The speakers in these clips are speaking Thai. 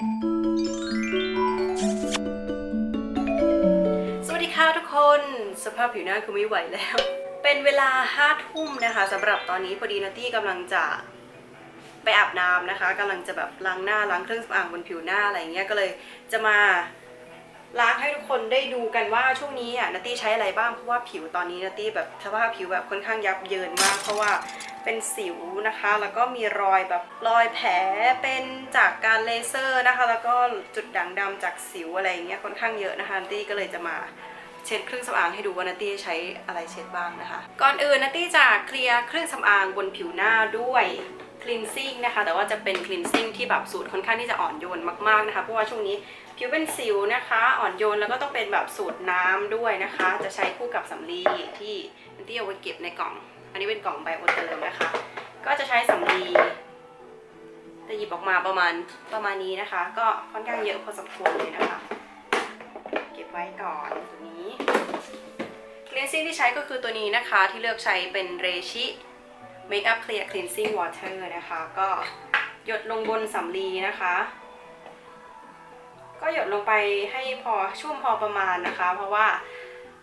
สวัสดีค่ะทุกคน สภาพผิวหน้าคือไม่ไหวแล้ว เป็นเวลาห้าทุ่มนะคะสำหรับตอนนี้พอดีนาตี้กำลังจะไปอาบน้ำนะคะกำลังจะแบบล้างหน้าล้างเครื่องสำอางบนผิวหน้าอะไรเงี้ยก็เลยจะมา ล้างให้ทุกคนได้ดูกันว่าช่วงนี้อะนาตี้ใช้อะไรบ้างเพราะว่าผิวตอนนี้นาตี้แบบสภาพผิวแบบค่อนข้างยับเยินมาก เพราะว่าเป็นสิวนะคะ แล้วก็มีรอยแบบรอยแผลเป็นจากการเลเซอร์นะคะ แล้วก็จุดด่างดำจากสิวอะไรอย่างเงี้ยค่อนข้างเยอะนะคะนาตี้ก็เลยจะมาเช็ดเครื่องสำอางให้ดูว่านาตี้ใช้อะไรเช็ดบ้างนะคะ ก่อนอื่นนาตี้จะเคลียร์เครื่องสำอางบนผิวหน้าด้วย cleansing นะคะ แต่ว่าจะเป็น cleansing ที่แบบสูตรค่อนข้างที่จะอ่อนโยนมากๆนะคะ เพราะว่าช่วงนี้ ผิวเป็นสิวนะคะ อ่อนโยนแล้วก็ต้องเป็นแบบสูตรน้ำด้วยนะคะ จะใช้คู่กับสำลีที่นาตี้เอาไว้เก็บในกล่อง อันนี้เป็นกล่องไบโอเทเลนะคะ ก็จะใช้สำลีจะหยิบออกมาประมาณประมาณนี้นะคะ ก็ค่อนข้างเยอะพอสมควรเลยนะคะ เก็บไว้ก่อนตัวนี้ cleansing ที่ใช้ก็คือตัวนี้นะคะ ที่เลือกใช้เป็นเรชิ Makeup Clear Cleansing Water นะคะ ก็หยดลงบนสำลีนะคะ ก็หยดลงไปให้พอชุ่มพอประมาณนะคะ เพราะว่า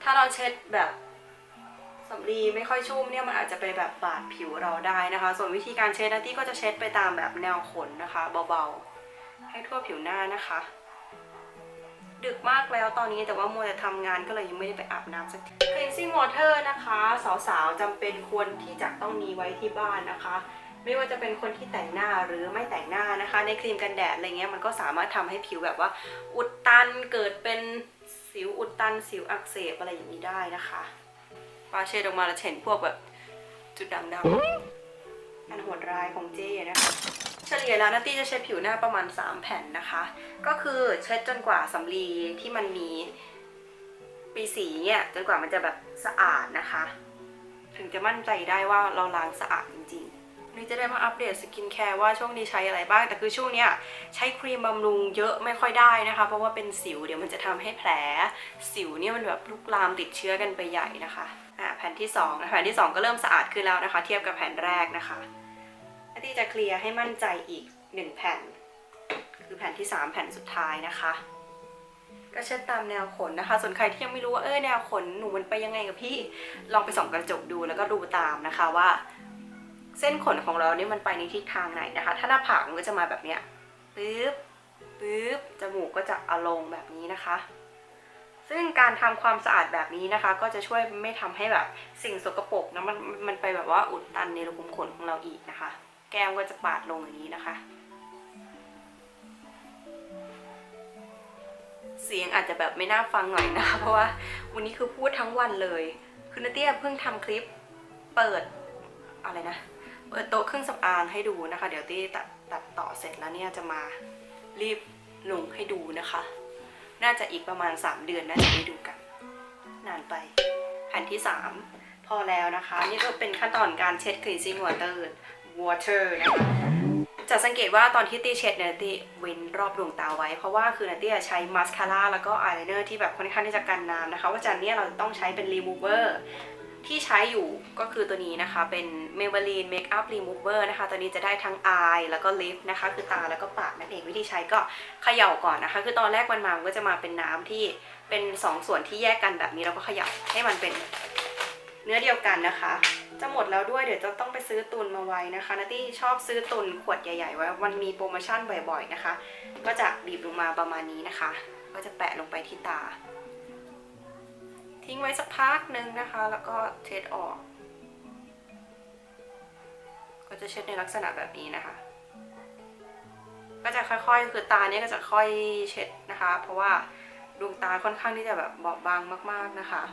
ถ้าเราเช็ดแบบสำลีไม่ค่อยชุ่มเนี่ยมันอาจจะไปแบบบาดผิวเราได้นะคะ ส่วนวิธีการเช็ดนะที่ก็จะเช็ดไปตามแบบแนวขนนะคะ เบาๆ ให้ทั่วผิวหน้านะคะ ดึกมากแล้วตอนนี้แต่ว่ามัวแต่ทำงานก็เลยยังไม่ได้ไปอาบน้ำสักที cleansing water นะคะ สาวๆจำเป็นควรที่จะต้องมีไว้ที่บ้านนะคะ ไม่ว่าจะเป็นคนที่แต่งหน้าหรือไม่แต่งหน้านะคะ ในครีมกันแดดอะไรเงี้ยมันก็สามารถทำให้ผิวแบบว่า อุดตันเกิดเป็นสิวอุดตันสิวอักเสบอะไรอย่างนี้ได้นะคะปาเชดออกมาแล้วเห็นพวกแบบจุดด่างดำอันโหดร้ายของเจ้นะคะเฉลี่ยแล้วนาตี้จะใช้ผิวหน้าประมาณ 3 แผ่นนะคะ ก็คือเช็ดจนกว่าสำลีที่มันมีปีสีเนี่ยจนกว่ามันจะแบบสะอาดนะคะ ถึงจะมั่นใจได้ว่าเราล้างสะอาดจริงๆ นี่จะได้มาอัปเดตสกินแคร์ว่าช่วงนี้ใช้อะไรบ้าง แต่คือช่วงเนี้ยใช้ครีมบำรุงเยอะไม่ค่อยได้นะคะ เพราะว่าเป็นสิวเดี๋ยวมันจะทำให้แผล สิวเนี่ยมันแบบลุกลามติดเชื้อกันไปใหญ่นะคะอะแผ่นที่สองนะแผ่นที่สองก็เริ่มสะอาดขึ้นแล้วนะคะ เทียบกับแผ่นแรกนะคะนาตี้จะเคลียร์ให้มั่นใจอีก 1 แผ่น คือแผ่นที่ 3 แผ่นสุดท้ายนะคะก็เช็ดตามแนวขนนะคะ ส่วนใครที่ยังไม่รู้ว่าเออแนวขนหนูมันไปยังไงกับพี่ ลองไปส่องกระจกดูแล้วก็ดูตามนะคะว่า เส้นขนของเราเนี่ยมันไปในทิศทางไหนนะคะ ถ้าหน้าผากมันก็จะมาแบบเนี้ยปึ๊บปึ๊บจมูกก็จะอาลงแบบนี้นะคะ ซึ่งการทำความสะอาดแบบนี้นะคะ ก็จะช่วยไม่ทำให้แบบสิ่งสกปรกนะมันมันไปแบบว่าอุดตันในรูขุมขนของเราอีกนะคะ แก้มก็จะปาดลงอย่างนี้นะคะ เสียงอาจจะแบบไม่น่าฟังหน่อยนะคะ เพราะว่าวันนี้คือพูดทั้งวันเลย คือนาเตี้ยเพิ่งทำคลิปเปิดอะไรนะ เปิดโต๊ะเครื่องสำอางให้ดูนะคะ เดี๋ยวตี้ตัดตัดต่อเสร็จแล้วเนี่ยจะมารีบลงให้ดูนะคะ น่าจะอีกประมาณ 3 เดือนน่าจะได้ดูกัน นานไปแผ่นที่ 3 พอแล้วนะคะ นี่ก็เป็นขั้นตอนการเช็ด cleansing water water นะคะจะสังเกตว่าตอนที่ตีเช็ดเนี่ยตีเว้นรอบดวงตาไว้ เพราะว่าคือนาตี้ใช้มาสคาร่าแล้วก็อายไลเนอร์ที่แบบค่อนข้างที่จะกันน้ำนะคะ ว่าจานเนี้ยเราต้องใช้เป็น remover ที่ใช้อยู่ก็คือตัวนี้นะคะ เป็น Maybelline Makeup Remover นะคะ ตัวนี้จะได้ทั้ง eye แล้วก็ lip นะคะ คือตาแล้วก็ปากนั่นเองวิธีใช้ก็เขย่าก่อนนะคะ คือตอนแรกมันมามันก็จะมาเป็นน้ำที่เป็นสองส่วนที่แยกกันแบบนี้แล้วก็เขย่าให้มันเป็นเนื้อเดียวกันนะคะ จะหมดแล้วด้วยเดี๋ยวจะต้องไปซื้อตุนมาไว้นะคะนาตี้ชอบซื้อตุนขวดใหญ่ๆไว้มันมีโปรโมชั่นบ่อยๆนะคะ ก็จะบีบลงมาประมาณนี้นะคะ ก็จะแปะลงไปที่ตา ทิ้งไว้สักพักหนึ่งนะคะ แล้วก็เช็ดออก ก็จะเช็ดในลักษณะแบบนี้นะคะ ก็จะค่อยๆ คือตาเนี้ยก็จะค่อยเช็ดนะคะ เพราะว่าดวงตาค่อนข้างที่จะแบบบอบบางมาก ๆนะคะ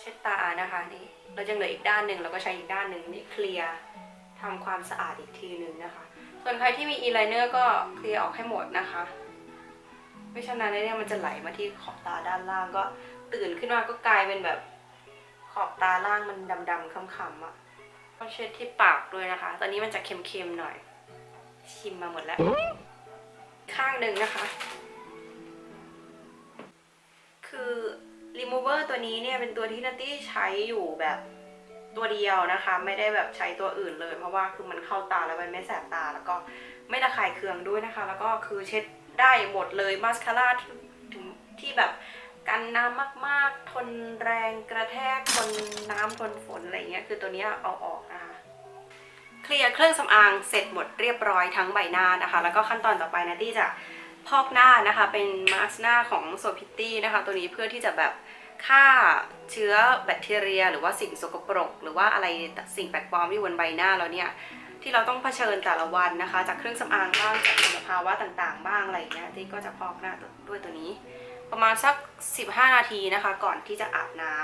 เช็ดตานะคะนี่เราจะเหลืออีกด้านหนึ่งแล้วก็ใช้อีกด้านหนึ่งนี่เคลียร์ทำความสะอาดอีกทีหนึ่งนะคะ ส่วนใครที่มีอีไลเนอร์ก็เคลียร์ออกให้หมดนะคะ ไม่ฉะนั้นเนี่ยมันจะไหลมาที่ขอบตาด้านล่างก็ตื่นขึ้นมาก็กลายเป็นแบบขอบตาล่างมันดำๆค้ำๆอะ่ะก็เช็ดที่ปากด้วยนะคะ ตอนนี้มันจะเค็มๆหน่อย ชิมมาหมดแล้ว ข้างหนึ่งนะคะ คือ remover ตัวนี้เนี่ยเป็นตัวที่นัตตี้ใช้อยู่แบบ ตัวเดียวนะคะ ไม่ได้แบบใช้ตัวอื่นเลย เพราะว่าคือมันเข้าตาแล้วมันไม่แสบตาแล้วก็ไม่ระคายเคืองด้วยนะคะ แล้วก็คือเช็ดได้หมดเลยมาสคาร่าที่ถึงที่แบบกันน้ำมากๆ ทนแรงกระแทกทนน้ำทนฝนอะไรเงี้ยคือตัวเนี้ยเอาออกนะคะเคลียร์เครื่องสำอางเสร็จหมดเรียบร้อยทั้งใบหน้านะคะ แล้วก็ขั้นตอนต่อไปนะที่จะพอกหน้านะคะ เป็นมาสก์หน้าของโซพิตตี้นะคะ ตัวนี้เพื่อที่จะแบบ ฆ่าเชื้อแบคทีเรีย หรือว่าสิ่งสกปรก หรือว่าอะไรสิ่งแปลกปลอมที่บนใบหน้าเราเนี่ยที่เราต้องเผชิญแต่ละวันนะคะ จากเครื่องสำอางบ้างจากมลภาวะต่างๆ บ้างอะไรเงี้ยที่ก็จะพอกหน้าด้วยตัวนี้ ประมาณสัก 15 นาทีนะคะ ก่อนที่จะอาบน้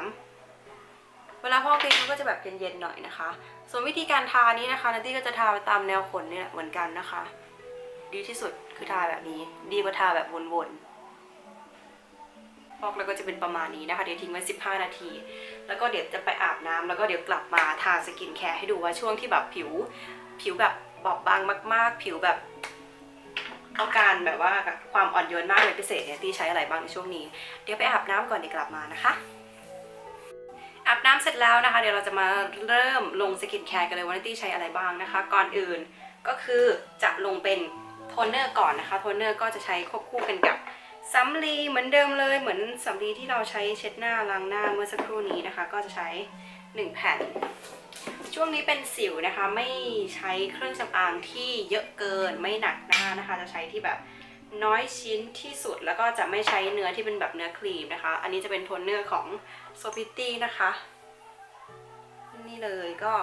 ำเวลาพอกลิ้นมันก็จะแบบเย็นๆหน่อยนะคะ ส่วนวิธีการทานี้นะคะนัตตี้ก็จะทาไปตามแนวขนเนี่ยเหมือนกันนะคะ ดีที่สุดคือทาแบบนี้ ดีกว่าทาแบบวนๆ พอกแล้วก็จะเป็นประมาณนี้นะคะ เดี๋ยวทิ้งไว้ 15 นาที แล้วก็เดี๋ยวจะไปอาบน้ำแล้วก็เดี๋ยวกลับมาทาสกินแคร์ให้ดูว่าช่วงที่แบบผิว ผิวแบบบอบบางมาก ๆ ผิวแบบต้องการแบบว่าความอ่อนโยนมากเป็นพิเศษเนี่ยตีใช้อะไรบ้างในช่วงนี้ เดี๋ยวไปอาบน้ำก่อนเดี๋ยวกลับมานะคะอาบน้ำเสร็จแล้วนะคะ เดี๋ยวเราจะมาเริ่มลงสกินแคร์กันเลยว่าตี้ใช้อะไรบ้างนะคะ ก่อนอื่นก็คือจะลงเป็นโทนเนอร์ก่อนนะคะโทนเนอร์ก็จะใช้ควบคู่กันกับ สำลีเหมือนเดิมเลยเหมือนสำลีที่เราใช้เช็ดหน้าล้างหน้าเมื่อสักครู่นี้นะคะ ก็จะใช้ 1 แผ่น ช่วงนี้เป็นสิวนะคะ ไม่ใช้เครื่องสำอางที่เยอะเกินไม่หนักหน้านะคะ จะใช้ที่แบบน้อยชิ้นที่สุดแล้วก็จะไม่ใช้เนื้อที่เป็นแบบเนื้อครีมนะคะ อันนี้จะเป็นโทนเนอร์ของ s o p i t y นะคะ นี่เลยก็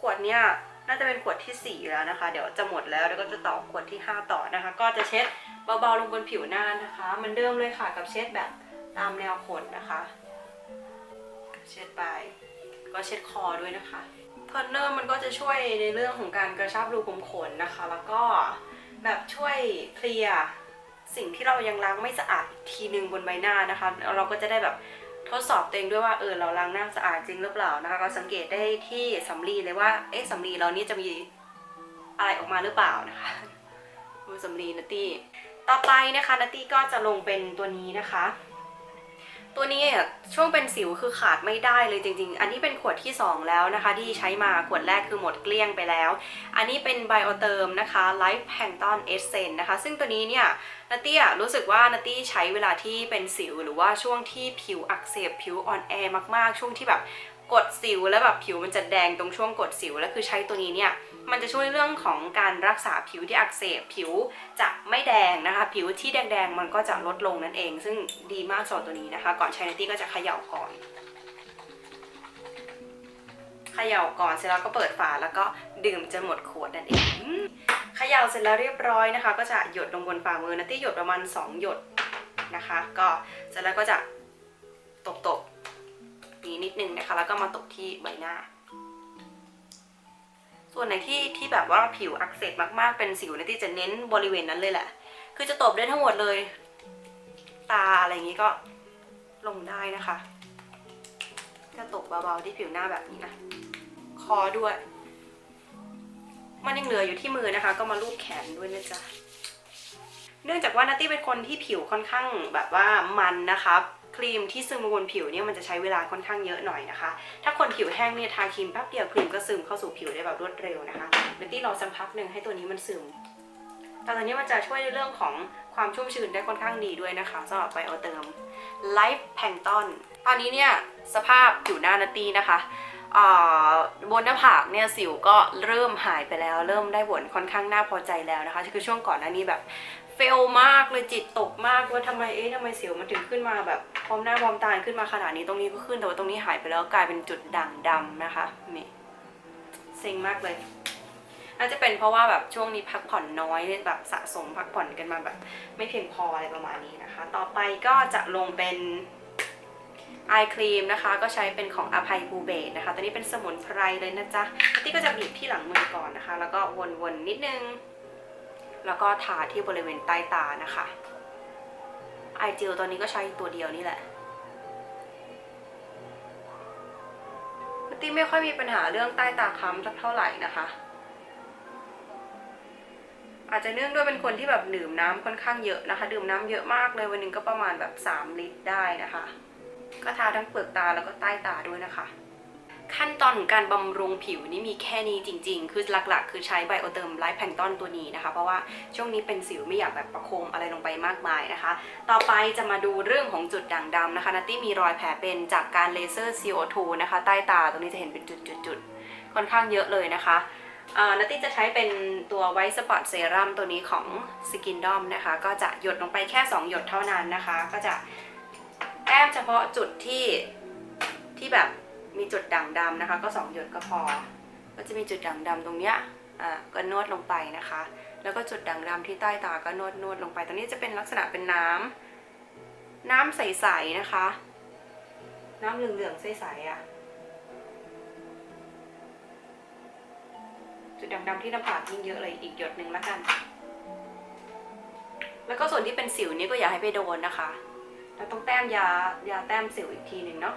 ขวดเนี้ยน่าจะเป็นขวดที่4แล้วนะคะ เดี๋ยวจะหมดแล้วแล้วก็จะต่อขวดที่ 5 ต่อนะคะ ก็จะเช็ด เบาๆลงบนผิวหน้านะคะเหมือนเดิมเลยค่ะกับเช็ดแบบตามแนวขนนะคะ เช็ดไปก็เช็ดคอด้วยนะคะโทนเนอร์มันก็จะช่วยในเรื่องของการกระชับรูขุมขนนะคะ แล้วก็แบบช่วยเคลียร์สิ่งที่เรายังล้างไม่สะอาดทีหนึ่งบนใบหน้านะคะ เราก็จะได้แบบทดสอบตัวเองด้วยว่าเออเราล้างหน้าสะอาดจริงหรือเปล่านะคะก็สังเกตได้ที่สำลีเลยว่าเอ๊ะสำลีเรานี่จะมีอะไรออกมาหรือเปล่านะคะมือสำลีนัตตี้ ต่อไปนะคะนัตตี้ก็จะลงเป็นตัวนี้นะคะ ตัวนี้ช่วงเป็นสิวคือขาดไม่ได้เลยจริง ๆ อันนี้เป็นขวดที่ 2 แล้วนะคะ ที่ใช้มาขวดแรกคือหมดเกลี้ยงไปแล้ว อันนี้เป็นไบโอเติมนะคะ Life Plankton Essence นะคะ ซึ่งตัวนี้เนี่ยนัตตี้รู้สึกว่านัตตี้ใช้เวลาที่เป็นสิว หรือว่าช่วงที่ผิวอักเสบผิวอ่อนแอมากๆ ช่วงที่แบบกดสิวแล้วแบบผิวมันจะแดงตรงช่วงกดสิวแล้วคือใช้ตัวนี้เนี่ย มันจะช่วยเรื่องของการรักษาผิวที่อักเสบผิวจะไม่แดงนะคะ ผิวที่แดงๆ มันก็จะลดลงนั่นเอง ซึ่งดีมากสำหรับตัวนี้นะคะ ก่อนใช้นตี้ก็จะเขย่าก่อนเขย่าก่อนเสร็จแล้วก็เปิดฝาแล้วก็ดื่มจนหมดขวดนั่นเองเขย่าเสร็จแล้วเรียบร้อยนะคะ ก็จะหยดลงบนฝ่ามือนัตตี้หยดประมาณ 2 หยดนะคะ ก็เสร็จแล้วก็จะตบๆนี้นิดนึงนะคะ แล้วก็มาตบที่ใบหน้า ส่วนไหนที่ที่แบบว่าผิวอักเสบมากๆ เป็นสิวเนี่ยที่จะเน้นบริเวณนั้นเลยแหละ คือจะตบได้ทั้งหมดเลย ตาอะไรอย่างนี้ก็ลงได้นะคะ จะตบเบาๆที่ผิวหน้าแบบนี้นะ คอด้วย มันยังเหลืออยู่ที่มือนะคะ ก็มาลูบแขนด้วยนะจ๊ะ เนื่องจากว่านัตตี้เป็นคนที่ผิวค่อนข้างแบบว่ามันนะคะ ครีมที่ซึมบนผิวเนี่ยมันจะใช้เวลาค่อนข้างเยอะหน่อยนะคะ ถ้าคนผิวแห้งเนี่ยทาครีมแป๊บเดียวครีมก็ซึมเข้าสู่ผิวได้แบบรวดเร็วนะคะนัตตี้รอสักพักหนึ่งให้ตัวนี้มันซึมแต่ตอนนี้มันจะช่วยในเรื่องของความชุ่มชื้นได้ค่อนข้างดีด้วยนะคะสำหรับไบโอเติมไลฟ์แพงตอนตอนนี้เนี่ยสภาพผิวหน้านัตตี้นะคะ บนหน้าผากเนี่ยสิวก็เริ่มหายไปแล้ว เริ่มได้ผลค่อนข้างน่าพอใจแล้วนะคะคือช่วงก่อนหน้านี้แบบเฟลมากเลยจิตตกมากว่าทำไมเอ๊ะทำไมสิวมันถึงขึ้นมาแบบพร้อมหน้าพร้อมตาขึ้นมาขนาดนี้ตรงนี้ก็ขึ้นแต่ว่าตรงนี้หายไปแล้วกลายเป็นจุดด่างดำนะคะนี่เซ็งมากเลยน่าจะเป็นเพราะว่าแบบช่วงนี้พักผ่อนน้อยแบบสะสมพักผ่อนกันมาแบบ ไม่เพียงพออะไรประมาณนี้นะคะ ต่อไปก็จะลงเป็น ไอครีมนะคะ ก็ใช้เป็นของอภัยบูเบตนะคะตัวนี้เป็นสมุนไพรเลยนะจ๊ะที่ก็จะบีบที่หลังมือก่อนนะคะ แล้วก็วนๆนิดนึง แล้วก็ทาที่บริเวณใต้ตานะคะไอเจลตัวนี้ก็ใช้ตัวเดียวนี่แหละตี้ไม่ค่อยมีปัญหาเรื่องใต้ตาค้ำสักเท่าไหร่นะคะ อาจจะเนื่องด้วยเป็นคนที่แบบดื่มน้ำค่อนข้างเยอะนะคะ ดื่มน้ำเยอะมากเลยวันหนึงก็ประมาณแบบ 3 ลิตรได้นะคะ ก็ทาทั้งเปลือกตาแล้วก็ใต้ตาด้วยนะคะ ขั้นตอนของการบำรุงผิวนี่มีแค่นี้จริง ๆ คือหลักๆ คือใช้ไบโอเติมไลฟ์แพงตอนตัวนี้นะคะ เพราะว่าช่วงนี้เป็นสิวไม่อยากแบบประโคมอะไรลงไปมากมายนะคะ ต่อไปจะมาดูเรื่องของจุดด่างดำนะคะนัตตี้มีรอยแผลเป็นจากการเลเซอร์ CO2 นะคะใต้ตาตรงนี้จะเห็นเป็นจุดๆๆค่อนข้างเยอะเลยนะคะนัตตี้จะใช้เป็นตัวไวท์สปอตเซรั่มตัวนี้ของสกินดอมนะคะ ก็จะหยดลงไปแค่ 2 หยดเท่านั้นนะคะ ก็จะ ต้มเฉพาะจุดที่ที่แบบมีจุดด่างดำนะคะ ก็2หยดก็พอ ก็จะมีจุดด่างดำตรงเนี้ยอ่าก็นวดลงไปนะคะ แล้วก็จุดด่างดำที่ใต้ตาก็นวดนวดลงไปตรงนี้จะเป็นลักษณะเป็นน้ำน้ำใสๆนะคะ น้ำเหลืองๆใสๆอะจุดด่างดำที่หน้าผากยิ่งเยอะเลยอีกหยดหนึ่งละกัน แล้วก็ส่วนที่เป็นสิวนี่ก็อย่าให้ไปโดนนะคะ เราต้องแต้มยายาแต้มสิวอีกทีหนึ่งเนาะ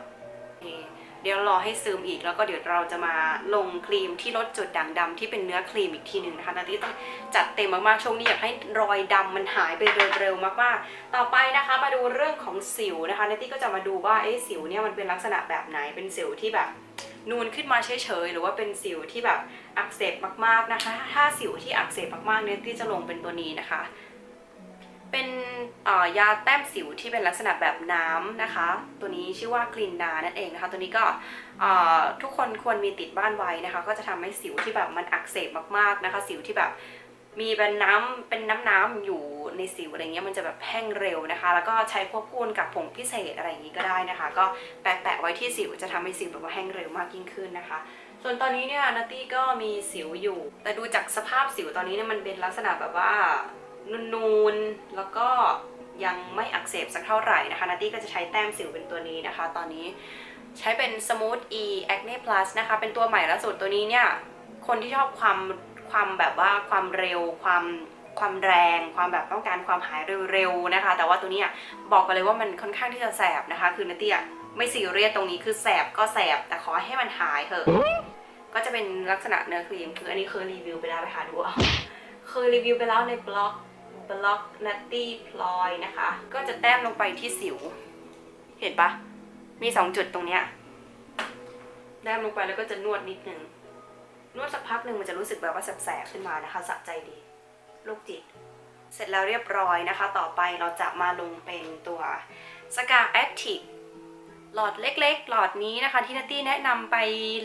เดี๋ยวรอให้ซึมอีกแล้วก็เดี๋ยวเราจะมาลงครีมที่ลดจุดด่างดำที่เป็นเนื้อครีมอีกทีหนึ่งนะคะนาทีต้องจัดเต็มมากๆช่วงนี้อยากให้รอยดำมันหายไปเร็วๆมากๆ ต่อไปนะคะมาดูเรื่องของสิวนะคะนาทีก็จะมาดูว่าเอ๊ะสิวเนี่ยมันเป็นลักษณะแบบไหนเป็นสิวที่แบบนูนขึ้นมาเฉยๆ หรือว่าเป็นสิวที่แบบอักเสบมากๆนะคะ ถ้าสิวที่อักเสบมากๆเนี่ยที่จะลงเป็นตัวนี้นะคะ เป็นยาแต้มสิวที่เป็นลักษณะแบบน้ำนะคะ ตัวนี้ชื่อว่ากลินดานั่นเองนะคะ ตัวนี้ก็ทุกคนควรมีติดบ้านไว้นะคะ ก็จะทำให้สิวที่แบบมันอักเสบมากๆนะคะ สิวที่แบบมีเป็นน้ำเป็นน้ำน้ำๆอยู่ในสิวอะไรเงี้ยมันจะแบบแห้งเร็วนะคะ แล้วก็ใช้ควบคู่กับผงพิเศษอะไรอย่างนี้ก็ได้นะคะ ก็แปะๆไว้ที่สิวจะทำให้สิวแบบว่าแห้งเร็วมากยิ่งขึ้นนะคะ ส่วนตอนนี้เนี่ยนัตตี้ก็มีสิวอยู่ แต่ดูจากสภาพสิวตอนนี้เนี่ยมันเป็นลักษณะแบบว่า นูนๆ แล้วก็ยังไม่อักเสบสักเท่าไหร่นะคะนัตตี้ก็จะใช้แต้มสิวเป็นตัวนี้นะคะ ตอนนี้ใช้เป็น Smooth E Acne Plus นะคะ เป็นตัวใหม่ล่าสุดตัวนี้เนี่ย คนที่ชอบความความแบบว่าความเร็วความความแรงความแบบต้องการความหายเร็วๆนะคะ แต่ว่าตัวนี้บอกกันเลยว่ามันค่อนข้างที่จะแสบนะคะ คือนัตตี้ไม่ซีเรียสตรงนี้คือแสบก็แสบแต่ขอให้มันหายเถอะก็จะเป็นลักษณะเนื้อครีมคืออันนี้เคยรีวิวไปแล้วไปหาดูเอา เคยรีวิวไปแล้วในบล็อกบล็อกนัตตี้พลอยนะคะ ก็จะแต้มลงไปที่สิว เห็นปะมีสองจุดตรงเนี้ยแต้มลงไปแล้วก็จะนวดนิดนึงนวดสักพักหนึ่งมันจะรู้สึกแบบว่าแสบๆขึ้นมานะคะสะใจดีโรคจิต เสร็จแล้วเรียบร้อยนะคะ ต่อไปเราจะมาลงเป็นตัวสกาแอคทีฟ หลอดเล็กๆ หลอดนี้นะคะที่นัตตี้แนะนำไป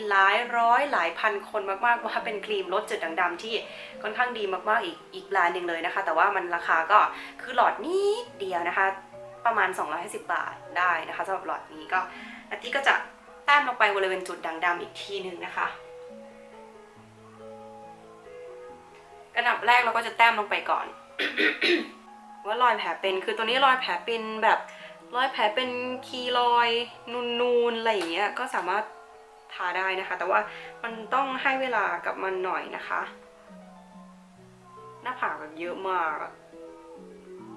หลายร้อยหลายพันคนมากๆว่าเป็นครีมลดจุดด่างดำที่ค่อนข้างดีมากๆอีกอีกแบรนด์หนึ่งเลยนะคะ แต่ว่ามันราคาก็คือหลอดนิดเดียวนะคะ ประมาณ 250 บาทได้นะคะสำหรับหลอดนี้ก็นัตตี้ก็จะแต้มลงไปบริเวณจุดด่างดำอีกทีหนึ่งนะคะกระดับแรกเราก็จะแต้มลงไปก่อน ว่ารอยแผลเป็นคือตัวนี้รอยแผลเป็นแบบ รอยแผลเป็นคีรอยนูนๆอะไรอย่างเงี้ยก็สามารถทาได้นะคะ แต่ว่ามันต้องให้เวลากับมันหน่อยนะคะ หน้าผากแบบเยอะมาก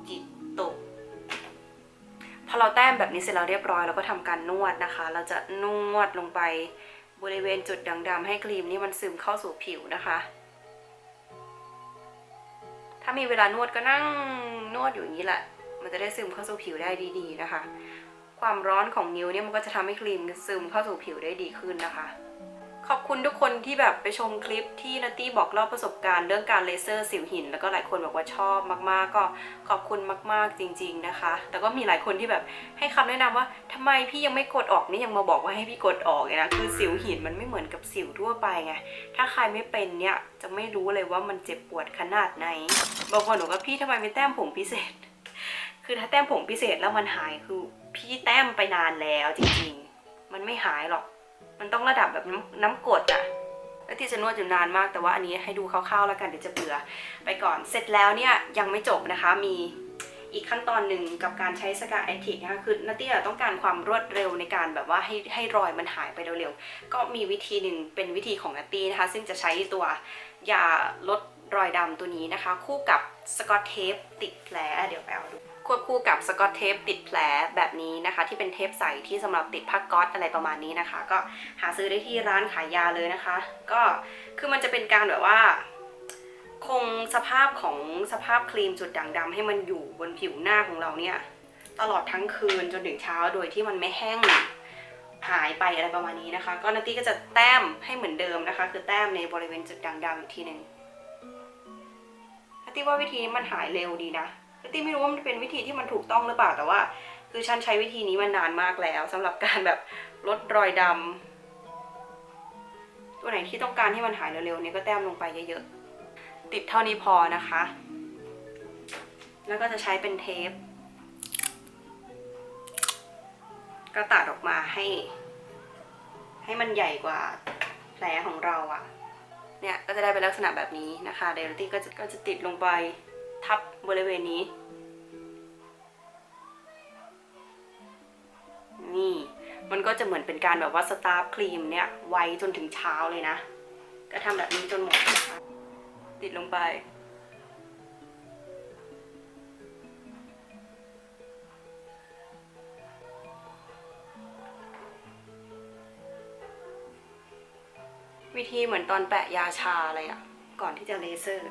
จิตตก พอเราแต้มแบบนี้เสร็จแล้วเรียบร้อยเราก็ทำการนวดนะคะ เราจะนวดลงไปบริเวณจุดด่างดำให้ครีมนี้มันซึมเข้าสู่ผิวนะคะ ถ้ามีเวลานวดก็นั่งนวดอยู่อย่างนี้แหละ มันจะได้ซึมเข้าสู่ผิวได้ดีๆนะคะ ความร้อนของนิ้วเนี่ยมันก็จะทำให้ครีมซึมเข้าสู่ผิวได้ดีขึ้นนะคะ ขอบคุณทุกคนที่แบบไปชมคลิปที่นัตตี้บอกเล่าประสบการณ์เรื่องการเลเซอร์สิวหิน แล้วก็หลายคนบอกว่าชอบมากๆ ก็ขอบคุณมากๆจริง ๆนะคะ แต่ก็มีหลายคนที่แบบให้คำแนะนำว่าทำไมพี่ยังไม่กดออกนี่ยังมาบอกว่าให้พี่กดออกไงนะคือสิวหินมันไม่เหมือนกับสิวทั่วไปไงถ้าใครไม่เป็นเนี่ยจะไม่รู้เลยว่ามันเจ็บปวดขนาดไหนบางคนบอกว่าพี่ทำไมไม่แต้มผงพิเศษ คือถ้าแต้มผงพิเศษแล้วมันหายคือพี่แต้มไปนานแล้วจริงๆ มันไม่หายหรอก มันต้องระดับแบบน้ำกรดอะแล้วที่จะนวดอยู่นานมาก แต่ว่าอันนี้ให้ดูคร่าวๆแล้วกันเดี๋ยวจะเบื่อไปก่อนเสร็จแล้วเนี่ยยังไม่จบนะคะมีอีกขั้นตอนหนึ่งกับการใช้สกาแอคทีฟนะคะคือนัตตี้ต้องการความรวดเร็วในการแบบว่าให้ให้รอยมันหายไปเร็วๆ ก็มีวิธีหนึ่งเป็นวิธีของนัตตี้นะคะ ซึ่งจะใช้ตัวยาลดรอยดำตัวนี้นะคะ คู่กับสกอตเทปติดแผลเดี๋ยวไปเอาดู ควบคู่กับสกอตเทปติดแผลแบบนี้นะคะ ที่เป็นเทปใสที่สำหรับติดผ้าก๊อตอะไรประมาณนี้นะคะ ก็หาซื้อได้ที่ร้านขายยาเลยนะคะ ก็คือมันจะเป็นการแบบว่า คงสภาพของสภาพครีมจุดด่างดำให้มันอยู่บนผิวหน้าของเราเนี่ย ตลอดทั้งคืนจนถึงเช้าโดยที่มันไม่แห้งหายไปอะไรประมาณนี้นะคะ ก็นัตตี้ก็จะแต้มให้เหมือนเดิมนะคะ คือแต้มในบริเวณจุดด่างดำอีกทีหนึ่งนัตตี้ว่าวิธีนี้มันหายเร็วดีนะ นัตตี้ไม่รู้ว่ามันเป็นวิธีที่มันถูกต้องหรือเปล่าแต่ว่า คือฉันใช้วิธีนี้มานานมากแล้วสำหรับการแบบลดรอยดำตัวไหนที่ต้องการให้มันหายเร็วๆเนี่ยก็แต้มลงไปเยอะๆติดเท่านี้พอนะคะ แล้วก็จะใช้เป็นเทปก็ตัดออกมาให้ ให้มันใหญ่กว่าแผลของเราอะเนี่ยก็จะได้เป็นลักษณะแบบนี้นะคะเดลตี้ก็จะก็จะติดลงไป ทับบริเวณนี้ นี่ มันก็จะเหมือนเป็นการแบบว่าสตาร์ฟครีมเนี่ย ไว้จนถึงเช้าเลยนะ ก็ทำแบบนี้จนหมดนะคะติดลงไปวิธีเหมือนตอนแปะยาชาเลยอะก่อนที่จะเลเซอร์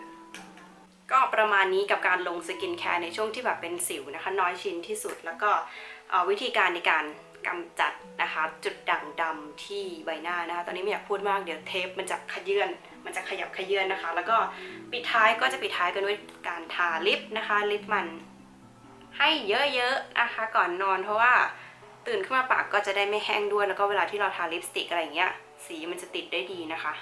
ก็ประมาณนี้กับการลงสกินแคร์ในช่วงที่แบบเป็นสิวนะคะ น้อยชิ้นที่สุดแล้วก็วิธีการในการกำจัดนะคะ จุดด่างดำที่ใบหน้านะคะ ตอนนี้ไม่อยากพูดมากเดี๋ยวเทปมันจะขยื่นมันจะขยับขยื่นนะคะ แล้วก็ปิดท้ายก็จะปิดท้ายกันด้วยการทาลิปนะคะ ลิปมันให้เยอะๆนะคะ ก่อนนอนเพราะว่าตื่นขึ้นมาปากก็จะได้ไม่แห้งด้วยแล้วก็เวลาที่เราทาลิปสติกอะไรอย่างเงี้ยสีมันจะติดได้ดีนะคะ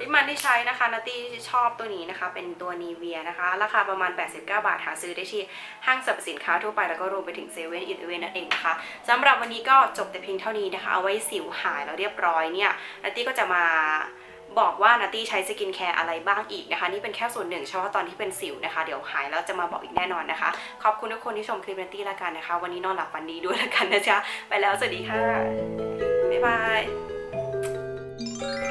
ลิปมันที่ใช้นะคะนัตตี้ชอบตัวนี้นะคะ เป็นตัวนีเวียนะคะ ราคาประมาณ 89 บาท หาซื้อได้ที่ห้างสรรพสินค้าทั่วไปแล้วก็รวมไปถึงเซเว่นอีเลเวนนั่นเองนะคะสำหรับวันนี้ก็จบแต่เพียงเท่านี้นะคะ เอาไว้สิวหายแล้วเรียบร้อยเนี่ยนัตตี้ก็จะมาบอกว่านัตตี้ใช้สกินแคร์อะไรบ้างอีกนะคะ นี่เป็นแค่ส่วนหนึ่งเฉพาะตอนที่เป็นสิวนะคะ เดี๋ยวหายแล้วจะมาบอกอีกแน่นอนนะคะ ขอบคุณทุกคนที่ชมคลิปนัตตี้ละกันนะคะ วันนี้นอนหลับฝันดีด้วยละกันนะจ๊ะไปแล้วสวัสดีค่ะบ๊ายบาย